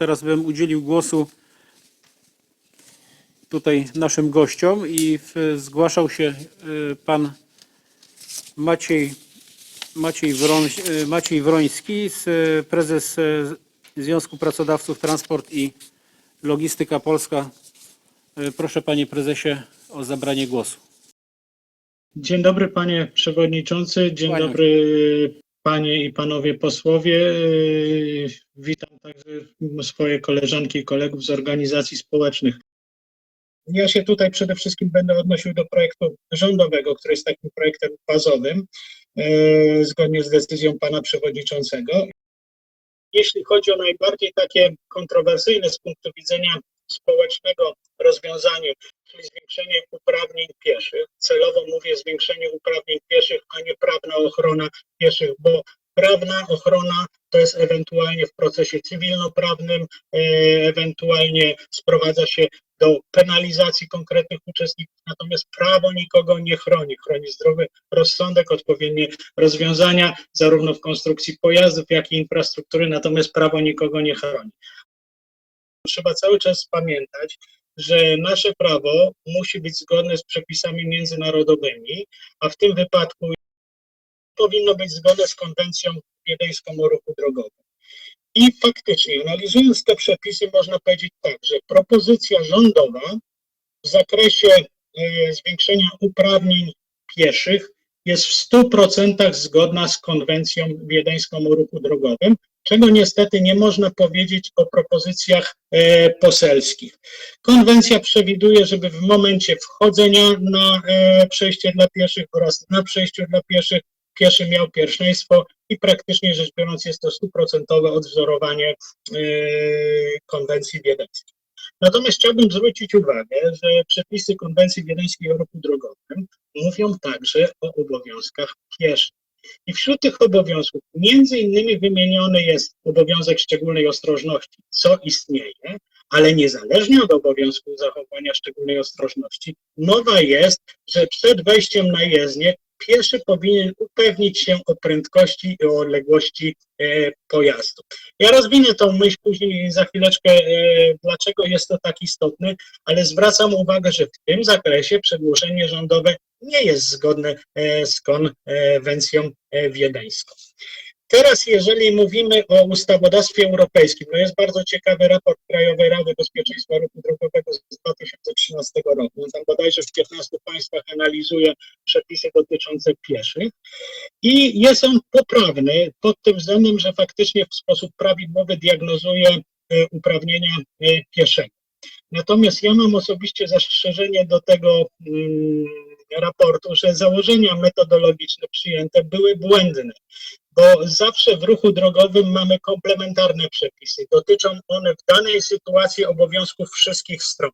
teraz bym udzielił głosu tutaj naszym gościom i zgłaszał się y, pan Maciej, Maciej, Wroń, y, Maciej Wroński, z, y, prezes Związku Pracodawców Transport i Logistyka Polska. Proszę panie prezesie o zabranie głosu. Dzień dobry panie przewodniczący, dzień się. dobry panie i panowie posłowie. Yy, Witam także swoje koleżanki i kolegów z organizacji społecznych. Ja się tutaj przede wszystkim będę odnosił do projektu rządowego, który jest takim projektem bazowym, yy, zgodnie z decyzją pana przewodniczącego. Jeśli chodzi o najbardziej takie kontrowersyjne z punktu widzenia społecznego rozwiązanie, czyli zwiększenie uprawnień pieszych. Celowo mówię zwiększenie uprawnień pieszych, ochrona pieszych, bo prawna ochrona to jest ewentualnie w procesie cywilnoprawnym, e, ewentualnie sprowadza się do penalizacji konkretnych uczestników, natomiast prawo nikogo nie chroni. Chroni zdrowy rozsądek, odpowiednie rozwiązania, zarówno w konstrukcji pojazdów, jak i infrastruktury, natomiast prawo nikogo nie chroni. Trzeba cały czas pamiętać, że nasze prawo musi być zgodne z przepisami międzynarodowymi, a w tym wypadku powinno być zgodne z konwencją wiedeńską o ruchu drogowym. I faktycznie, analizując te przepisy, można powiedzieć tak, że propozycja rządowa w zakresie e, zwiększenia uprawnień pieszych jest w 100% zgodna z konwencją wiedeńską o ruchu drogowym, czego niestety nie można powiedzieć o propozycjach e, poselskich. Konwencja przewiduje, żeby w momencie wchodzenia na e, przejście dla pieszych oraz na przejściu dla pieszych pieszy miał pierwszeństwo i praktycznie rzecz biorąc jest to stuprocentowe odwzorowanie e, konwencji wiedeńskiej. Natomiast chciałbym zwrócić uwagę, że przepisy konwencji wiedeńskiej o ruchu drogowym mówią także o obowiązkach pieszych. I wśród tych obowiązków między innymi wymieniony jest obowiązek szczególnej ostrożności, co istnieje, ale niezależnie od obowiązku zachowania szczególnej ostrożności, mowa jest, że przed wejściem na jezdnię pieszy powinien upewnić się o prędkości i o odległości e, pojazdu. Ja rozwinę tą myśl później za chwileczkę, e, dlaczego jest to tak istotne, ale zwracam uwagę, że w tym zakresie przedłożenie rządowe nie jest zgodne e, z konwencją wiedeńską. Teraz, jeżeli mówimy o ustawodawstwie europejskim, no jest bardzo ciekawy raport Krajowej Rady Bezpieczeństwa Ruchu Drogowego z 2013 roku. On tam bodajże w 15 państwach analizuje przepisy dotyczące pieszych i jest on poprawny pod tym względem, że faktycznie w sposób prawidłowy diagnozuje e, uprawnienia e, pieszego. Natomiast ja mam osobiście zastrzeżenie do tego mm, raportu, że założenia metodologiczne przyjęte były błędne, bo zawsze w ruchu drogowym mamy komplementarne przepisy. Dotyczą one w danej sytuacji obowiązków wszystkich stron.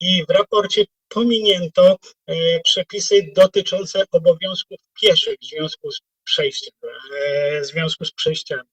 I w raporcie pominięto e, przepisy dotyczące obowiązków pieszych w związku z przejściem, e, w związku z przejściami.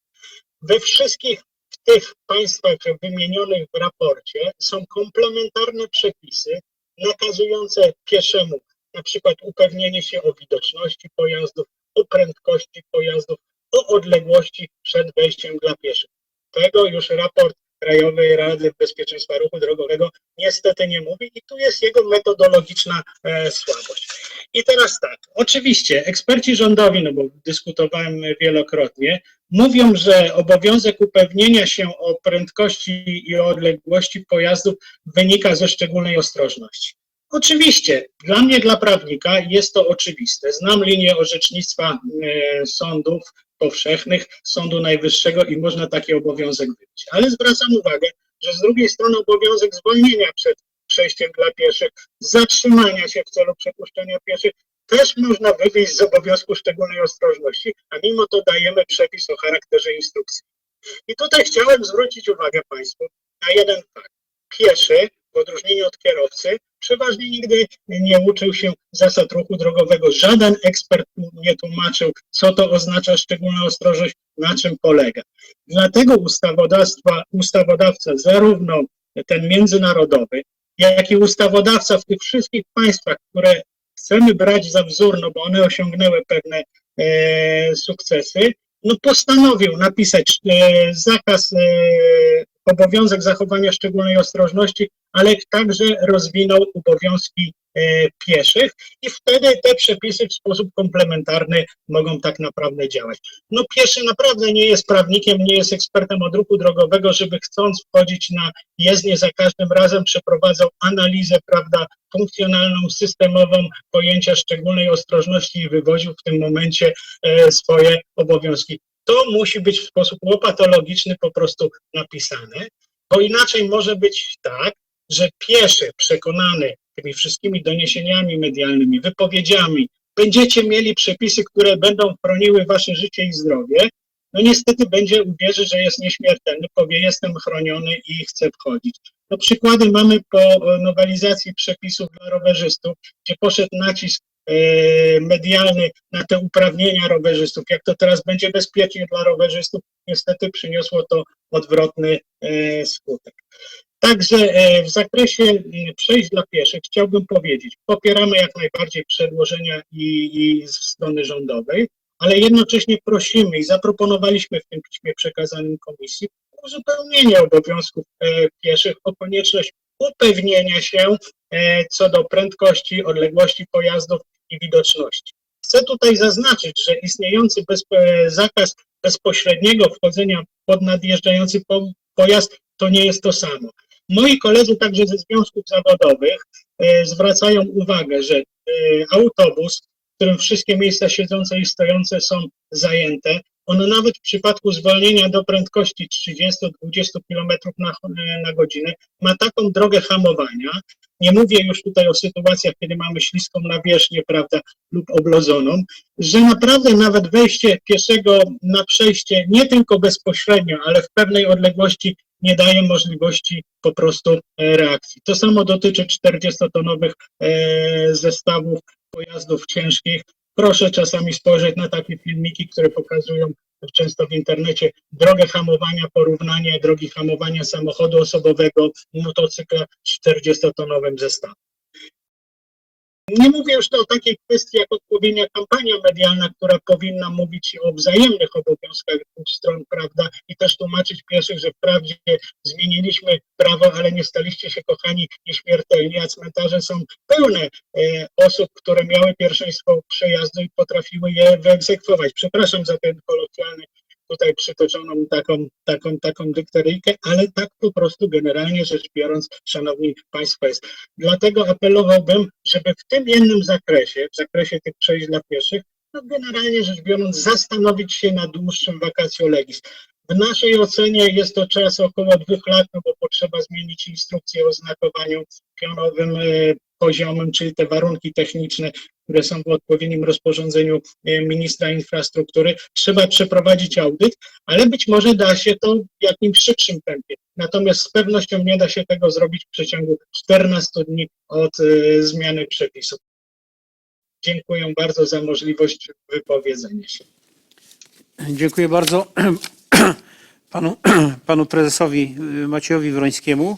We wszystkich w tych państwach wymienionych w raporcie są komplementarne przepisy nakazujące pieszemu na przykład upewnienie się o widoczności pojazdów, o prędkości pojazdów, o odległości przed wejściem dla pieszych. Tego już raport Krajowej Rady Bezpieczeństwa Ruchu Drogowego niestety nie mówi i tu jest jego metodologiczna e, słabość. I teraz tak, oczywiście eksperci rządowi, no bo dyskutowałem wielokrotnie, mówią, że obowiązek upewnienia się o prędkości i o odległości pojazdów wynika ze szczególnej ostrożności. Oczywiście, dla mnie, dla prawnika jest to oczywiste. Znam linię orzecznictwa e, sądów powszechnych, Sądu Najwyższego i można taki obowiązek wybić. Ale zwracam uwagę, że z drugiej strony obowiązek zwolnienia przed przejściem dla pieszych, zatrzymania się w celu przepuszczenia pieszych też można wywieźć z obowiązku szczególnej ostrożności, a mimo to dajemy przepis o charakterze instrukcji. I tutaj chciałem zwrócić uwagę Państwu na jeden fakt. Pieszy, w odróżnieniu od kierowcy, przeważnie nigdy nie uczył się zasad ruchu drogowego. Żaden ekspert nie tłumaczył, co to oznacza szczególna ostrożność, na czym polega. Dlatego ustawodawstwa, ustawodawca, zarówno ten międzynarodowy, jak i ustawodawca w tych wszystkich państwach, które chcemy brać za wzór, no bo one osiągnęły pewne e, sukcesy, no postanowił napisać e, zakaz e, obowiązek zachowania szczególnej ostrożności, ale także rozwinął obowiązki e, pieszych i wtedy te przepisy w sposób komplementarny mogą tak naprawdę działać. No pieszy naprawdę nie jest prawnikiem, nie jest ekspertem od ruchu drogowego, żeby chcąc wchodzić na jezdnię za każdym razem przeprowadzał analizę, prawda, funkcjonalną, systemową pojęcia szczególnej ostrożności i wywoził w tym momencie e, swoje obowiązki. To musi być w sposób łopatologiczny po prostu napisane, bo inaczej może być tak, że pieszy przekonany tymi wszystkimi doniesieniami medialnymi, wypowiedziami, będziecie mieli przepisy, które będą chroniły wasze życie i zdrowie, no niestety będzie uwierzyć, że jest nieśmiertelny, powie jestem chroniony i chcę wchodzić. No przykłady mamy po nowelizacji przepisów dla rowerzystów, gdzie poszedł nacisk medialny na te uprawnienia rowerzystów. Jak to teraz będzie bezpiecznie dla rowerzystów, niestety przyniosło to odwrotny e, skutek. Także e, w zakresie przejść dla pieszych chciałbym powiedzieć, popieramy jak najbardziej przedłożenia i, i z strony rządowej, ale jednocześnie prosimy i zaproponowaliśmy w tym piśmie przekazanym komisji uzupełnienie obowiązków e, pieszych o konieczność upewnienia się e, co do prędkości, odległości pojazdów i widoczności. Chcę tutaj zaznaczyć, że istniejący bez, e, zakaz bezpośredniego wchodzenia pod nadjeżdżający po, pojazd to nie jest to samo. Moi koledzy także ze związków zawodowych e, zwracają uwagę, że e, autobus, w którym wszystkie miejsca siedzące i stojące są zajęte, on nawet w przypadku zwolnienia do prędkości 30-20 km na, na godzinę ma taką drogę hamowania. Nie mówię już tutaj o sytuacjach, kiedy mamy śliską nawierzchnię, prawda, lub oblodzoną, że naprawdę nawet wejście pieszego na przejście nie tylko bezpośrednio, ale w pewnej odległości nie daje możliwości po prostu e, reakcji. To samo dotyczy 40-tonowych e, zestawów pojazdów ciężkich. Proszę czasami spojrzeć na takie filmiki, które pokazują często w internecie drogę hamowania, porównanie drogi hamowania samochodu osobowego, motocykla z 40-tonowym zestawem. Nie mówię już o takiej kwestii jak odpowiednia kampania medialna, która powinna mówić o wzajemnych obowiązkach dwóch stron, prawda, i też tłumaczyć pieszych, że wprawdzie zmieniliśmy prawo, ale nie staliście się, kochani, nieśmiertelni, a cmentarze są pełne e, osób, które miały pierwszeństwo przejazdu i potrafiły je wyegzekwować. Przepraszam za ten kolokwialny tutaj przytoczoną taką, taką, taką dykteryjkę, ale tak po prostu generalnie rzecz biorąc, szanowni państwo jest. Dlatego apelowałbym, żeby w tym jednym zakresie, w zakresie tych przejść dla pieszych, no generalnie rzecz biorąc, zastanowić się nad dłuższym vacatio legis. W naszej ocenie jest to czas około dwóch lat, no bo potrzeba zmienić instrukcję o znakowaniu pionowym, poziomym, czyli te warunki techniczne, które są w odpowiednim rozporządzeniu e, ministra infrastruktury. Trzeba przeprowadzić audyt, ale być może da się to w jakimś szybszym tempie. Natomiast z pewnością nie da się tego zrobić w przeciągu 14 dni od e, zmiany przepisów. Dziękuję bardzo za możliwość wypowiedzenia się. Dziękuję bardzo panu, panu prezesowi y, Maciejowi Wrońskiemu.